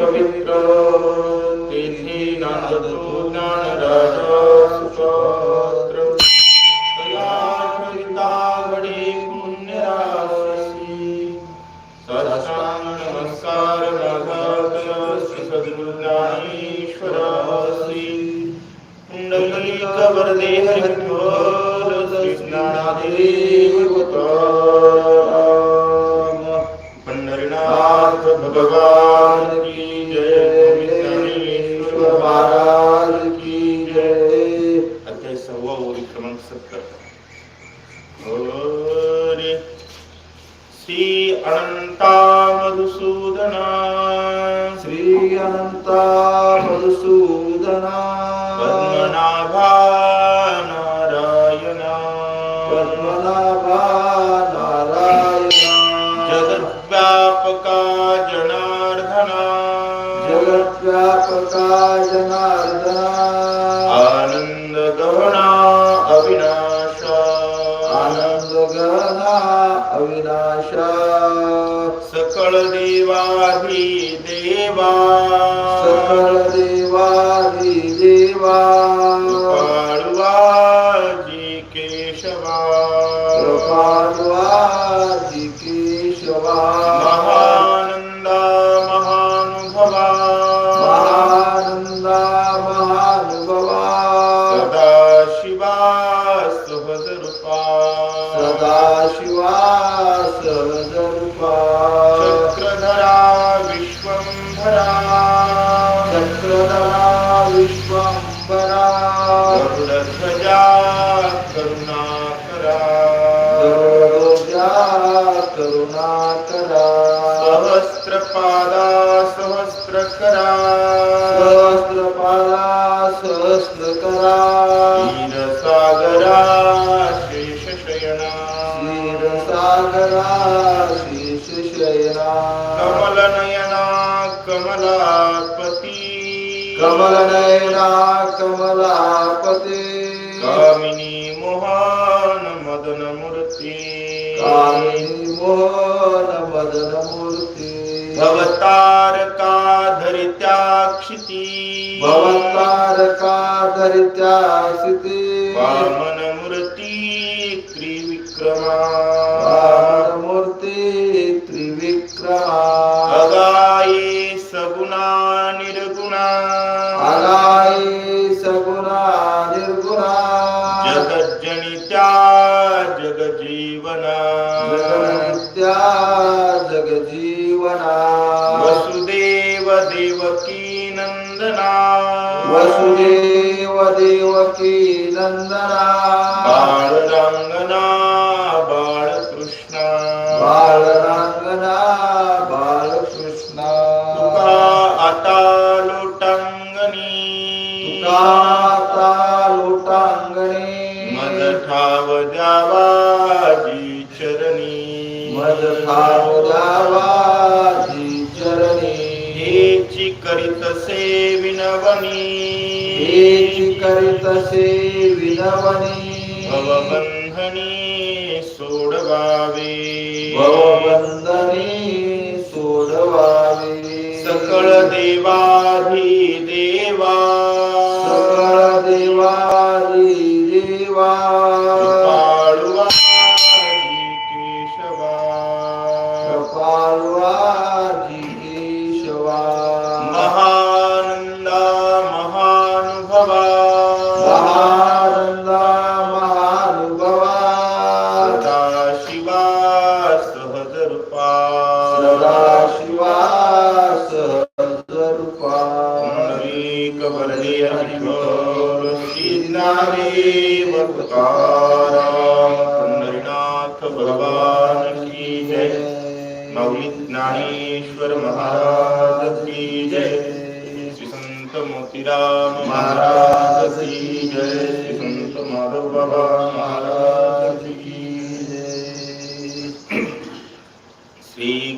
proprio शयना कमलनयना Kamlapati कमलनयना कमलापते कामिनी मोहन मदन मूर्ति। कामिनी मोहन मदन मूर्ति। भवता देवकी नंदना। वसुदेव देवकी नंदना। बाळरांगना करीत विनवणी भवबंधनी सोडवावे। भवबंधनी सोडवावे। सकळ देवाधी देवा। सकळ देवाधी देवा।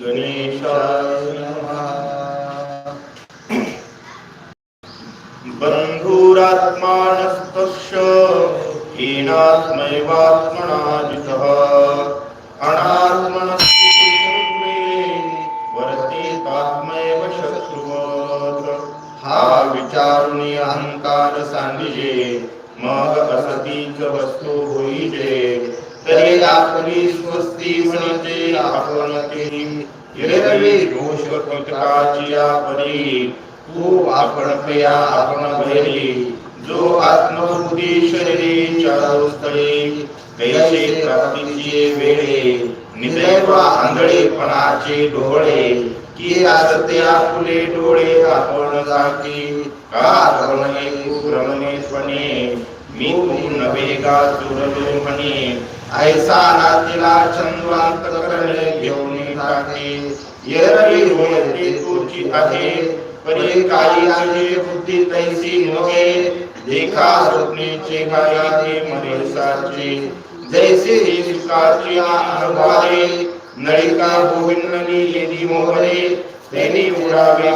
गणेशाय बन्धुरात्मानस्तस्य येनात्मैवात्म आपण प्रिया आपण भरली जो आत्मबुद्धी शरीरीच्या स्थळी कैसे प्राप्तीचे वेळे निदैव आंधळेपणाचे डोळे की आसत्या फुले डोळे आपण जाती का रमणे रमणेपणे मी नवे का चुरलो म्हणे ऐसा नातीला चंद्रांत करणे घेऊन टाके येरवी होते तुझी आहे परी काही आहे बुद्धी तैसी नव्हे देखा स्वप्नेचे जैसे अनुभवारे नळिका गोविंदनी येदी मोहरे उडावे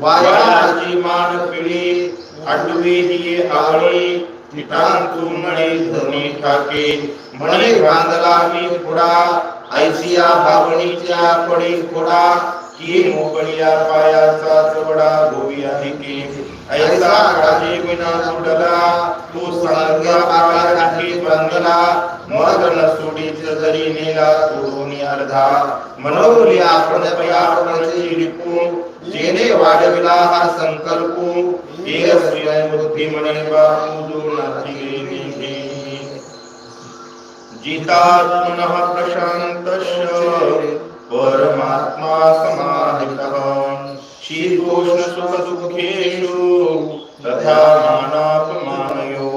वायाची मान पिढी दिये धरणी टाके म्हणे बांधला मी पुढा ऐसिया भावणीच्या पडी खोडा की मोकळिया पायाचा चवडा गोवी आहे की? ऐसा काळजी विना सुटला तो सांगा पायाची बंधला मग न सोडीच जरी नेला सोडून अर्धा. मनोरी आपण पयापणाची रिपू जेने वाढविला हा संकल्प. एक श्रीय बुद्धी म्हणे बाबू जो नाची गेली जितात्मनः प्रशान्तस्य परमात्मा समाहितः। शीतोष्णसुखदुःखेषु तथा मानापमानयो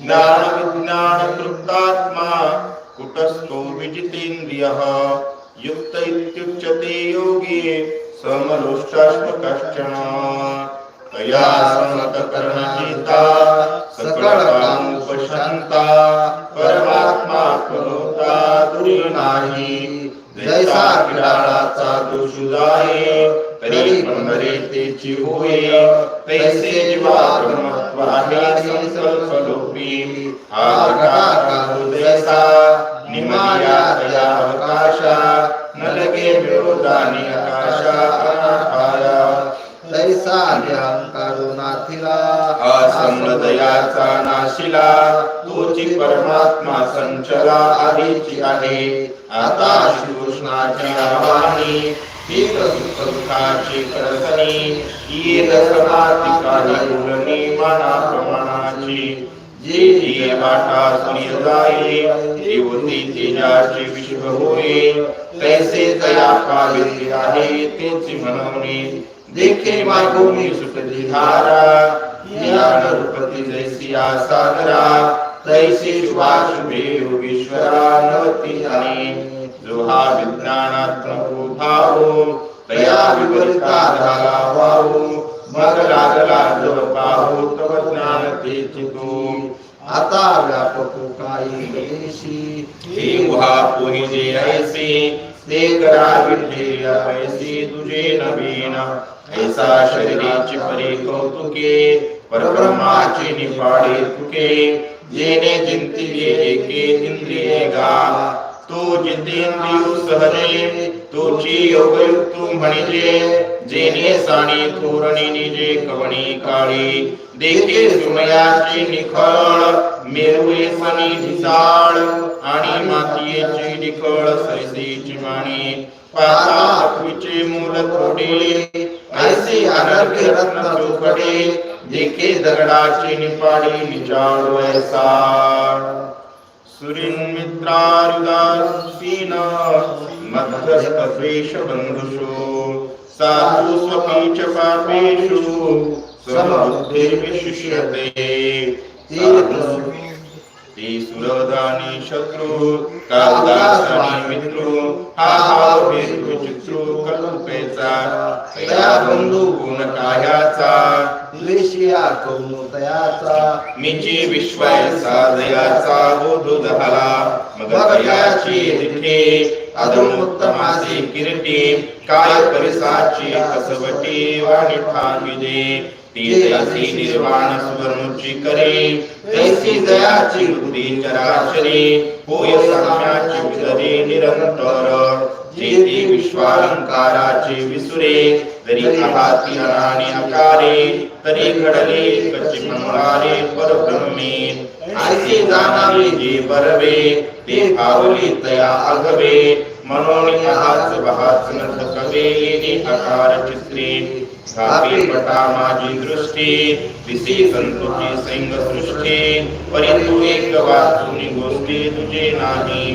ज्ञानविज्ञानतृप्तात्मा कुटस्थो विजितेन्द्रियः। युक्त इत्युच्यते योगी समलोष्टाश्मकश्चन तया समतकर्णचिता सकलकामुपशन्ता परमात्मा करोता दुरी नाही जैसा किडाळाचा दोषुदाये तरी पंधरे तेची होय. तैसे जीवा ब्रह्मत्व आहे हा जैसा निमाया तया अवकाशा न लगे विरोधानी आकाशा अनाठाया तैसा अहंकारो नाथिला असंगदयाचा नाशिला तोची परमात्मा संचला आधीची आहे. आता श्रीकृष्णाची आवानी सुख दुःखाची करसनी प्रमाणाची वाटा जाई तेजाची विश्व होई तैसे तया पावित्री आहे तेची म्हणवणी देखे मागोनी सुटली धारा या नरपती जैसी सागरा, तैसी शुभाशुभे योगेश्वरा नवती आणि जो हा विज्ञानात्मक भाव तया विपरीता झाला वाहू मग लागला जो पाहू तव ज्ञान तेची आता व्यापक काही गणेशी, हे गुहा पोही जे ऐसे, ते करा विठे ऐसे तुझे नवीन। ऐसा शरीराची परी कौतुके परब्रह्माची निपाडी तुके जेने जिंतिले एके इंद्रिये गा तो जितेंद्रिय सहजे तोची योगयुक्त म्हणजे जेने साणी थोरणी निजे कवणी काळी. देखे सुमयाचे निखळ मेरुळे सनी ढिसाळ आणि मातीयेची निखळ सैसेची माणी पाता आठवीचे मूल थोडे ऐसे अनर्घ्य रत्न चोखडे देखे दगडाची निपाडी निजाळ वैसा सुरिन्मित्रारुदासीन मध्यस्थद्वेष बन्धुषु साधु स्वकीच पापेषु समबुद्धिर्विशिष्यते ते सुरदानी शत्रु कालदासानी मित्रो हा भेदू चित्रो कल्पेचा तया बंधू गुण कायाचा द्वेषिया कौमुदयाचा मिची विश्वायचा दयाचा बोध झाला मग दयाची दिठे अधमुत्तमासी किरटी काय परिसाची कसवटी वाणी ठाविले तीर्थासी निर्वाण सुवर्णुची करे तैसी दयाची बुद्धी चराचरी होय साम्याची विदरे निरंतर जेती विश्वालंकाराची विसुरे जरी आहाती अनाने अकारे तरी घडले कच्ची मंगारे परब्रह्मे आयसे जाणावे जे बरवे ते पावले तया अघवे मनोनी आहाच बहाच न थकवे येणे अकार चित्रे. सापे पटा माझी दृष्टी दिसी संतोची सैंग सृष्टी. परितु एक वाचून गोष्टी तुझे नाही.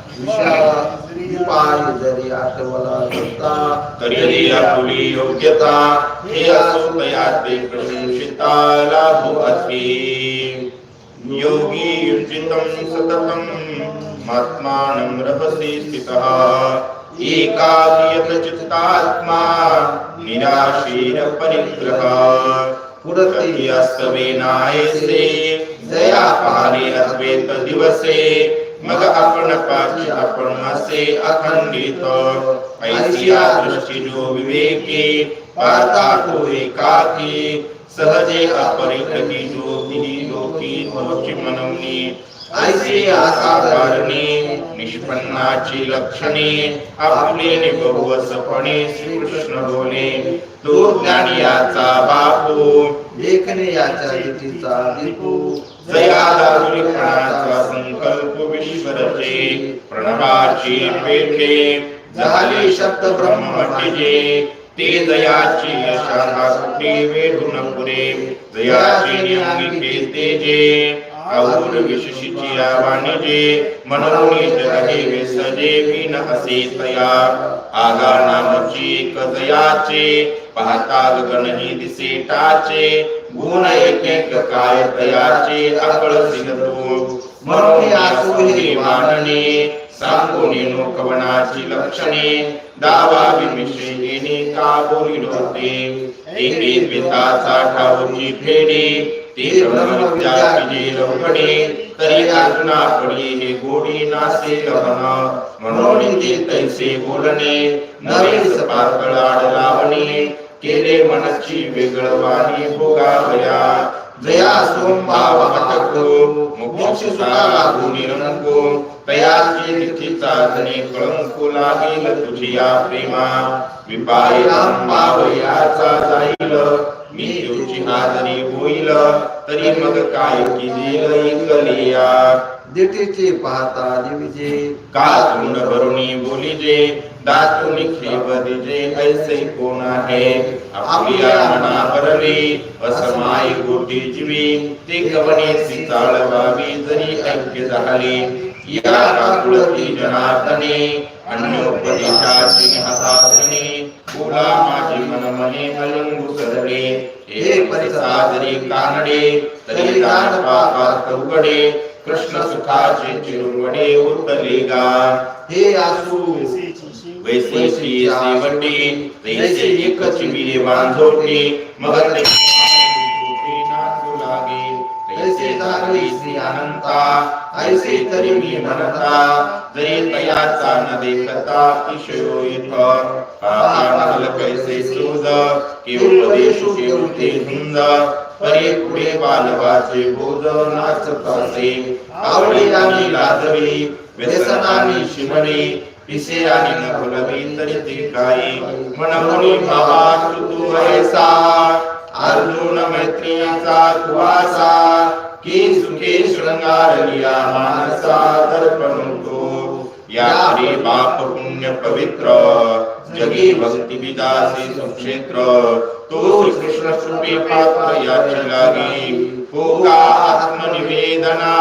विपाय जरी आठवला होता तरी आपुली योग्यता हे असो दयाते प्रशंसिता लाभो अति योगी युजितं सततं मात्मानं रहसि स्थितः। एकाकीयत चित्तात्मा निराशीर परिग्रह पुरती अस्तवे नायसे दया पारे अद्वैत दिवसे मग आपण पाची आपण असे अखंडित ऐसिया दृष्टी जो विवेकी पाहता तो एकाकी। सहजे अपरिग्रही जो तिही लोकी तोची मनवणी ऐसे असाधारणे निष्पन्नाची लक्षणे आपले निभवसपणे श्रीकृष्ण बोले तो ज्ञानियाचा बापू देखणे याच्या युतीचा दीपू। जया दारुलिपणाचा संकल्प विश्वरचे प्रणवाची झाले शब्द ब्रह्मटिजे ते दयाची कुठे वेढून पुरे। दयाची नियमिते तेजे और विशेषिची वाणिजे विन असे तया आगा नामची कदयाचे पाहता गणही दिसे टाचे गुण एक एक काय तयाचे अकळ सिंधू. म्हणून आसू हे मानणे सांगोनी नोकवनाची लक्षणे. दावा विमिषे येणे का बोलिलो ते एके द्विताचा ठाऊची फेडी ते तरी अर्जुना पडी हे गोडी नासे लहन तैसे बोलणे नवे सपातळाड लावणे केले मनची वेगळवाणी भोगावया जया सोमभाव हटको मोक्ष सुखा लागू निरंको तयाची लागेल तुझिया प्रेमा. विपाय भाव याचा जाईल मी तुझी हाजरी होईल तरी मग काय केले ऐकलिया दिटीचे पाहता दिविजे का तोंड भरुणी बोलिजे दातून खेब दिजे ऐसे कोण आहे? आपल्या मना भरले असमाय गोटी जीवी ते कवने चाळवावी जरी ऐक्य झाले. या काकुळती जनार्दने अन्योपदेशाची हातासने बोला माझे मन मने मलिंगू सरले. हे परिसादरी कानडे तरी दान पापात उघडे कृष्ण सुखाचे चिरुवडे उतले गा हे आसू। वैसे श्री सेवटी तैसे एकच विरे बांधोटी मग ते नाचू लागे। तैसे झाले श्री अनंता ऐसे तरी मी म्हणता जरी तयाचा न देखता किशोर इथ। कैसे शोध के उपदेश केवते धुंद। परे पुढे बालवाचे बोध नाचत आवडी आणि लाजवी व्यसनाने शिमणी पिसे आणि न फुलवी तरी ते काही मनमुनी भावा तू ऐसा अर्जुन मैत्रियाचा कुवासा की सुखे शृंगारलिया मानसा दर्पण तो या रे बाप पुण्य पवित्र जगी भक्ती विदासी सुक्षेत्र तो श्री कृष्ण सुपे पात्र याची लागी हो का आत्मनिवेदना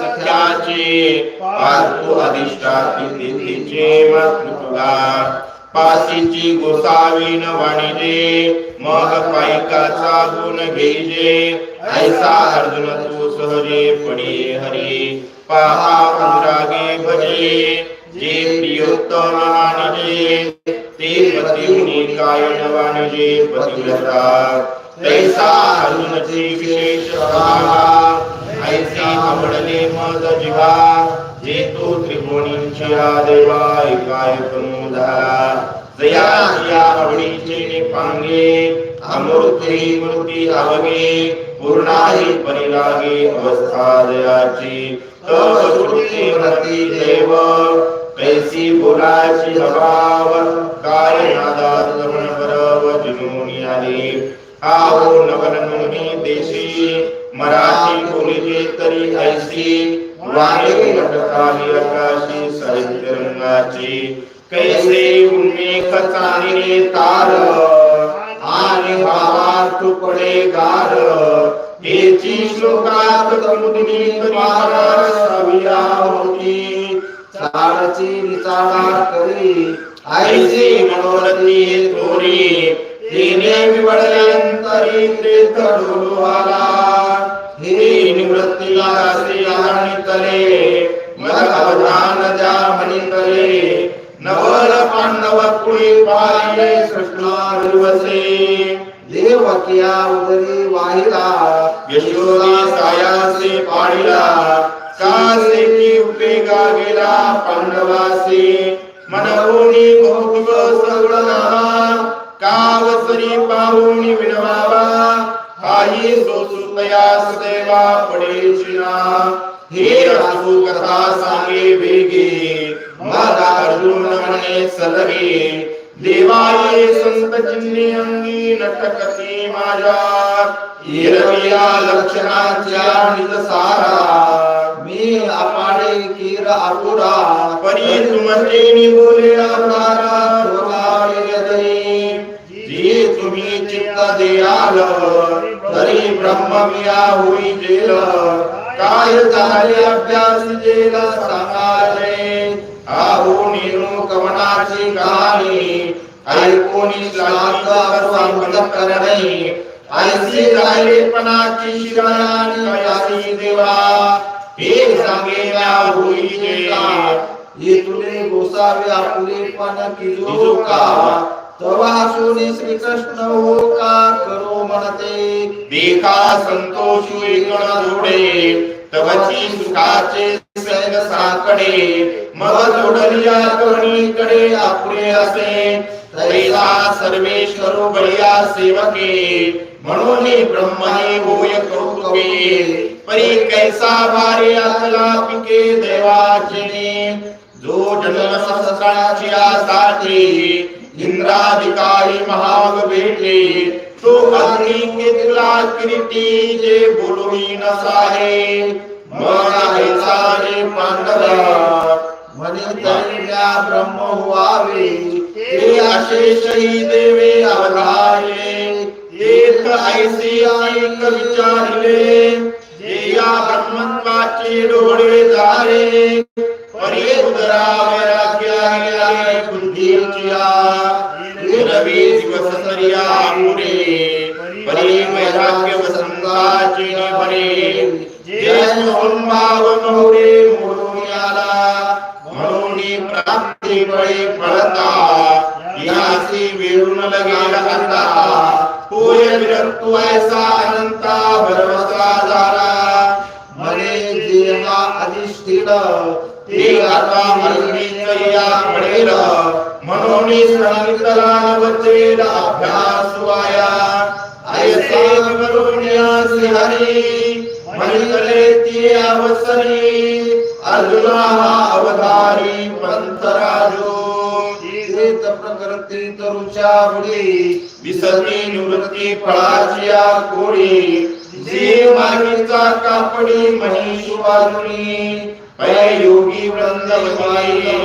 सख्याचे पार्थो अधिष्ठाती तिथीचे मातृतुला पासीची गोसावीन वाणिजे मग पायकाचा गुण घेजे ऐसा अर्जुन तू सहजे पडे हरी पहा अनुरागे भजे। जे प्रियोत्तम पतिव्रता तैसा अरुणची विशेष प्रभावा ऐसे आवडले मज जीवा जे तो त्रिकोणींची जया जिया आवडीचे निपांगे। अमृती मूर्ती अवगे। पूर्णाही परिलागे अवस्था जयाची तव श्रुती देव। कैसी बोलाची हवाव काय नादात रमण बरव जुनूनी आली। आहो नवलनुनी देशी मराठी बोलीचे तरी ऐसी। वाणी नटकाली आकाशी साहित्य रंगाची कैसे उन्मेख चांदणे तार आणि भावा तुकडे गार। हेची श्लोकात कमुदिनी करिहार सविया होती। चाळची निचाळा करी. आईची मनोरथी थोरी. तिने विवळयंतरी ते तडोलो आला हे निवृत्तीला श्री आणि तले मग अवधान द्या म्हणी तले नवल पांडव कुळी पाहिले कृष्णा दिवसे देवकिया उदरी वाहिला. यशोदा सायासे पाडिला पांडवासी मनवोनी बहुग सगळा कावसरी पाहुणी विनवावा हाही सोसुतया सदैवा पडेचिना हे असू कथा सांगे वेगे मला अर्जुन म्हणे सलवे देवाये संत चिन्हे अंगी नटकते माझ्या. येरविया लक्षणाच्या निजसारा मी अपाडे कीर आपुरा परी तुमचे बोले अवतारा स्वभावे हृदयी. जी तुम्ही चित्त देयाल तरी ब्रह्मविया होई जेल। काय झाले अभ्यास जेल सांगाले आहो नेणू कवनाची कहाणी ऐकोनी श्लाघ सर्वांत करणे। ऐसी राहिलेपणाची शिराणी देवा। सांगेल्या होई जेला येतुले गोसावे आपुले पण किजो का? तवा सुने श्री कृष्ण हो का करो म्हणते. देखा संतोष एकण जोडे. तवची सुखाचे सैन साकडे. मग जोडलिया कणीकडे आपुले असे. तैसा सर्वेश्वरो बळिया सेवके म्हणून ब्रह्मणे होय कौतुके। परी कैसा भारी आतला पिके देवाचे जो जन्म सहस्राची आसाठी इंद्राधिकारी महाग भेटे तो अग्नी केतला किरीटी जे बोलवी नसाहे मग ऐसा रे पांडवा म्हणे तरी त्या ब्रह्म व्हावे हे अशेषही देवे अवधारे एक ऐसी ऐक विचारले जे या ब्रह्मत्वाचे डोळे जारे परी उदरा वैराग्या बुद्धीच्या रवी दिवसरिया पुरे परी वैराग्य वसंताचे भरे जे सोमभाव मोरे मोडून आला बळी पळता यासी वेळून लगेल आता होय विरक्तू ऐसा अनंता भरवसा झाला म्हणे जेहा अधिष्ठित ते आता मरणीच पडेल. म्हणून सांगितला वचेल अभ्यास वाया. ऐसा करून हरी म्हणले ती अवसरी अर्जुना हा अवधारी पंथराजो तीर्थ प्रकृती तरुच्या बुडी विसती निवृत्ती फळाची कोळी जे मार्गीचा कापडी महिष वाजुनी पै योगी वृंदवती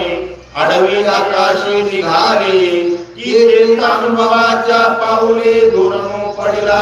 अडवी आकाशी निघाले. की अनुभवाच्या पाऊले धोरण पडला.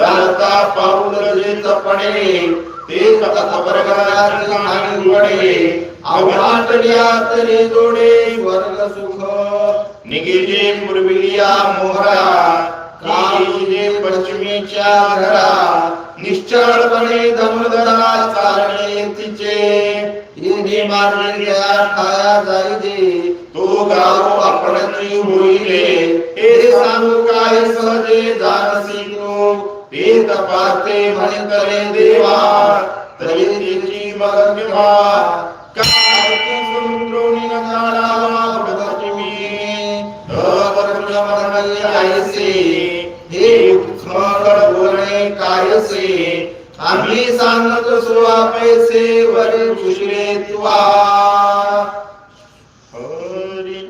चालता पाऊल जेत पडे ते कथा तरी जोडे सुख. निघिले मोहरा काळीले पश्चिमेच्या घरा. निश्चळपणे धनुर्धरा चालणे तिचे. हिने मारलेल्या ठाया तो गाव आपण होईले. हे सांगू काय मी अवर्णमरणाई आयसे हे खमड कायसे आम्ही सांगत सोळा पैसे वरे दुसरे तुआ हरी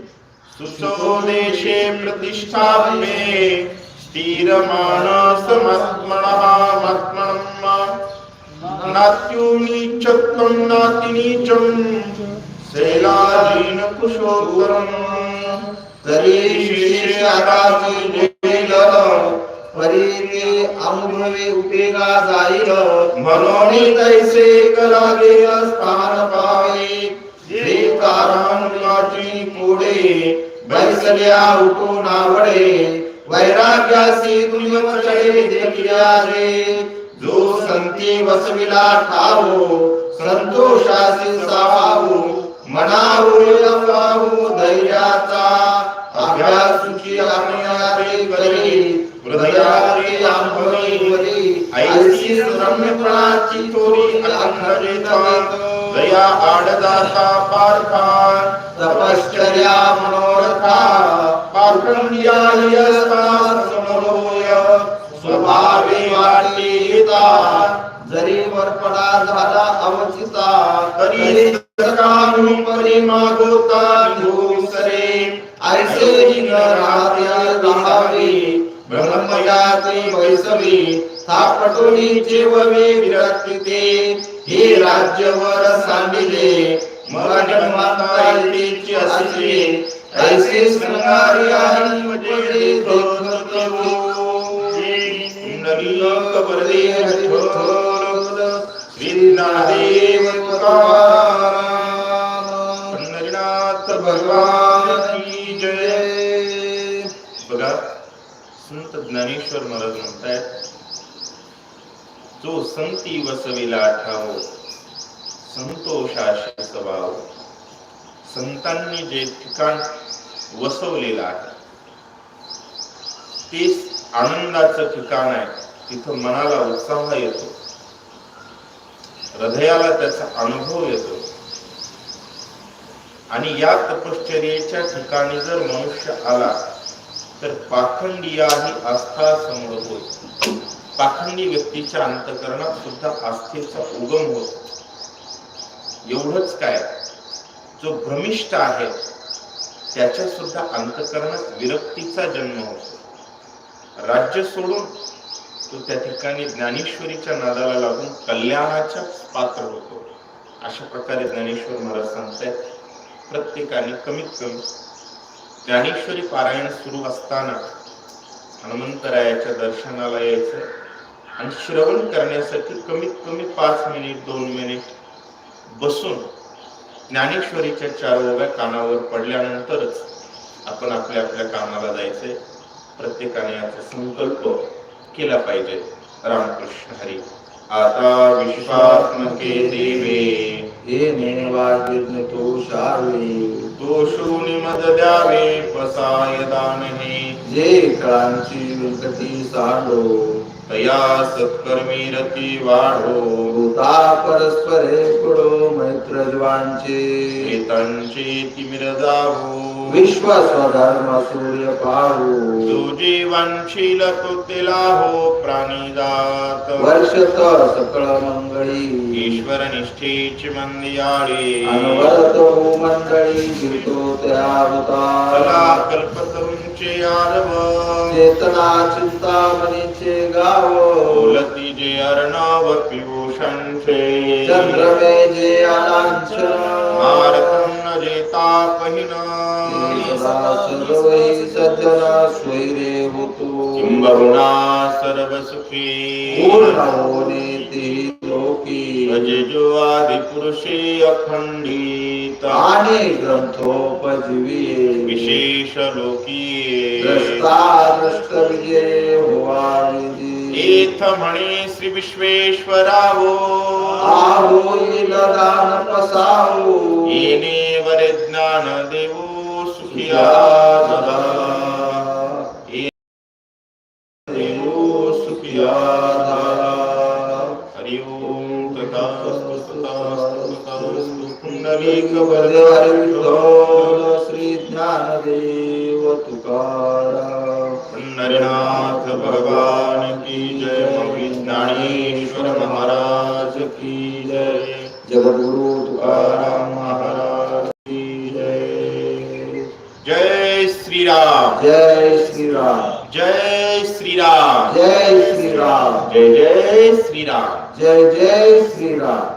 सुसोदेशे प्रतिष्ठापने स्थिर मानस मत्मणः मत्मणम् नात्युनीचत्वं नातिनीचं अनुभवे उपेगा जाईल म्हणून तैसे करागे स्थान पावे जे पुढे बैसल्या उठून आवडे वैराग्यासी तुझे देखिया रे जो संती वसविला ठावो संतोषासी सावाहू मनावू धैर्याचा अभ्यासूची आपणारे करी हृदयारे आंबवी वरी ऐसी रम्य प्राची तोरी अलंकरिता दया आडदाता पार्था तपश्चर्या मनोरथा स्वभावे जरी वरपडा झाला अवचिता तरी सकाळी परिमागोता धुसरे ऐसे न राहत्या राहावे ब्रह्मयाचे ववे विरक्तीते हे राज्यवर सांडिले मग माता येतेची असले ऐसे शृंगारी आणि वजे नवीन कबरदे हरिठोर श्री ज्ञानदेव तुकाराम पंढरीनाथ भगवान की जय बघा संत ज्ञानेश्वर महाराज म्हणतायत जो संती वसविला ठाव संतोषाशी स्वभाव संतांनी जे ठिकाण वसवलेलं आहे तेच आनंदाचं ठिकाण आहे. तिथं मनाला उत्साह येतो. हृदयाला त्याचा अनुभव येतो. आणि या तपश्चर्येच्या ठिकाणी जर मनुष्य आला तर पाखंडी ही आस्था समोर होईल. पाखंडी व्यक्तीच्या अंतकरणात सुद्धा आस्थेचा उगम होतो. एवढंच काय? जो भ्रमिष्ठ आहे त्याच्या सुद्धा अंतकरणात विरक्तीचा जन्म होतो. राज्य सोडून तो त्या ठिकाणी ज्ञानेश्वरीच्या नादाला लागून कल्याणाच्या पात्र होतो. अशा प्रकारे ज्ञानेश्वर महाराज सांगतायत प्रत्येकाने कमीत कमी ज्ञानेश्वरी पारायण सुरू असताना हनुमंतरायाच्या दर्शनाला यायचं आणि श्रवण करण्यासाठी कमीत कमी पाच मिनिट दोन मिनिट बसून ज्ञानेश्वरीच्या चार ओव्या कानावर पडल्यानंतरच आपण आपल्या आपल्या कामाला जायचंय प्रत्येकाने याचा संकल्प केला पाहिजे. रामकृष्ण हरी. आता विश्वात्मके देवे. हे नेवागिर्न तो शावे दोषोनी मद द्यावे. पसाय दान हे जे कांची व्यंकटी सांडो तया सत्कर्मी रती वाढो भूता परस्परे पुढो मैत्रज्वांचे. जीवांचे प्रेतांचे तिमिर जावो विश्व स्वधर्म सूर्य पाहू जो जीवांशील तो तेला हो प्राणीदात वर्षत सकळ मंगळी ईश्वर निष्ठेची मंदियाळे अनवरत हो मंडळी गिरतो त्या कला होता कल्पतरुंचे यादव चेतना चिंतामणीचे गाव। बोलती जे अर्णव पिभूषणचे चंद्रमे जे मारतम न जे तापहीन सदा सर्वहि सज्जना स्वैरे होतो। किंबहुना सर्व सुखी पूर्ण होणे ते लोकी। भजजो आदि पुरुषे अखंडित आणि ग्रंथोपजीवी विशेष लोकी द्रष्टा एथ म्हणे श्री विश्वेश्वरावो आहोईल दान पसाहो येणे वरे ज्ञान देवो सुखिया सदा देवो सुखिया हरि ओम तथास्तु तथास्तु तथास्तु पुंडलीक श्री ज्ञानदेव तुकाराम पंढरीनाथ भगवान। की जय मौली ज्ञानेश्वर महाराज की जय। जगद्गुरु तुकाराम महाराज की जय। जय श्री राम जय श्री राम जय श्री राम जय श्री राम जय जय श्री राम जय जय श्री राम